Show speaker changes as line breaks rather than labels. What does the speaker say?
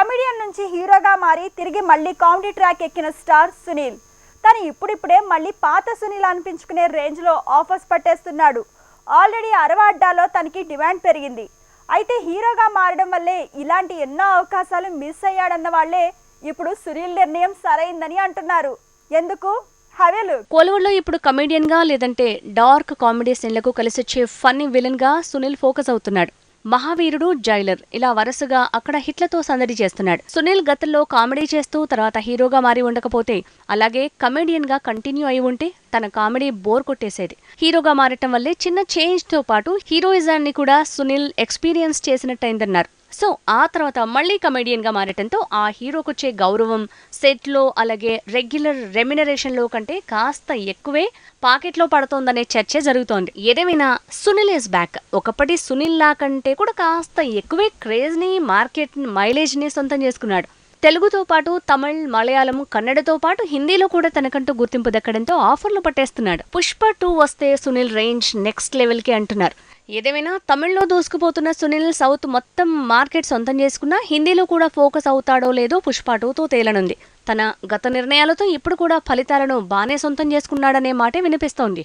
Comedian నుంచి హీరోగా మారి తిరిగి మళ్ళీ కామెడీ ట్రాక్ ఎక్కిన స్టార్ సునీల్. తను ఇప్పుడిప్పుడే మళ్ళీ పాత సునీల్ అనిపించుకునే రేంజ్లో ఆఫర్స్ పట్టేస్తున్నాడు. ఆల్రెడీ అరవ అడ్డాలో తనకి డిమాండ్ పెరిగింది. అయితే హీరోగా మారడం వల్లే ఇలాంటి ఎన్నో అవకాశాలు మిస్ అయ్యాడన్న వాళ్ళే ఇప్పుడు సునీల్ నిర్ణయం సరైందని అంటున్నారు. ఎందుకు? హవేలు
కోలీవుడ్లో ఇప్పుడు కమెడియన్గా లేదంటే డార్క్ కామెడీ సీన్లకు కలిసొచ్చే ఫన్నీ విలన్గా సునీల్ ఫోకస్ అవుతున్నాడు. మహావీరుడు జైలర్. ఇలా వరుసగా అక్కడ హిట్లతో సందడి చేస్తున్నాడు. సునీల్ గతంలో కామెడీ చేస్తూ తర్వాత హీరోగా మారి ఉండకపోతే అలాగే కమెడియన్గా కంటిన్యూ అయి ఉంటే తన కామెడీ బోర్ కొట్టేసేది. హీరోగా మారటం వల్లే చిన్న చేంజ్తో పాటు హీరోయిజాన్ని కూడా సునీల్ ఎక్స్పీరియన్స్ చేసినట్టయిందన్నారు. సో ఆ తర్వాత మళ్ళీ కమెడియన్గా మారటంతో ఆ హీరోకు వచ్చే గౌరవం సెట్లో అలాగే రెగ్యులర్ రెమ్యునరేషన్లో కంటే కాస్త ఎక్కువే పాకెట్లో పడుతోందనే చర్చ జరుగుతోంది. ఏదేమైనా సునీల్ ఇస్ బ్యాక్ ఒకప్పటి సునీల్ లా కంటే కూడా కాస్త ఎక్కువే క్రేజ్ని మార్కెట్ని మార్కెట్ సొంతం చేసుకున్నాడు. తెలుగుతో పాటు తమిళ్ మలయాళం కన్నడతో పాటు హిందీలో కూడా తనకంటూ గుర్తింపు దక్కడంతో ఆఫర్లు పట్టేస్తున్నాడు. పుష్ప టూ వస్తే సునీల్ రేంజ్ నెక్స్ట్ లెవెల్కి అంటున్నారు. ఏదేమైనా తమిళ్ళో దూసుకుపోతున్న సునీల్ సౌత్ మొత్తం మార్కెట్ సొంతం చేసుకున్నా హిందీలో కూడా ఫోకస్ అవుతాడో లేదో పుష్ప టూతో తేలనుంది. తన గత నిర్ణయాలతో ఇప్పుడు కూడా ఫలితాలను బానే సొంతం చేసుకున్నాడనే మాటే వినిపిస్తోంది.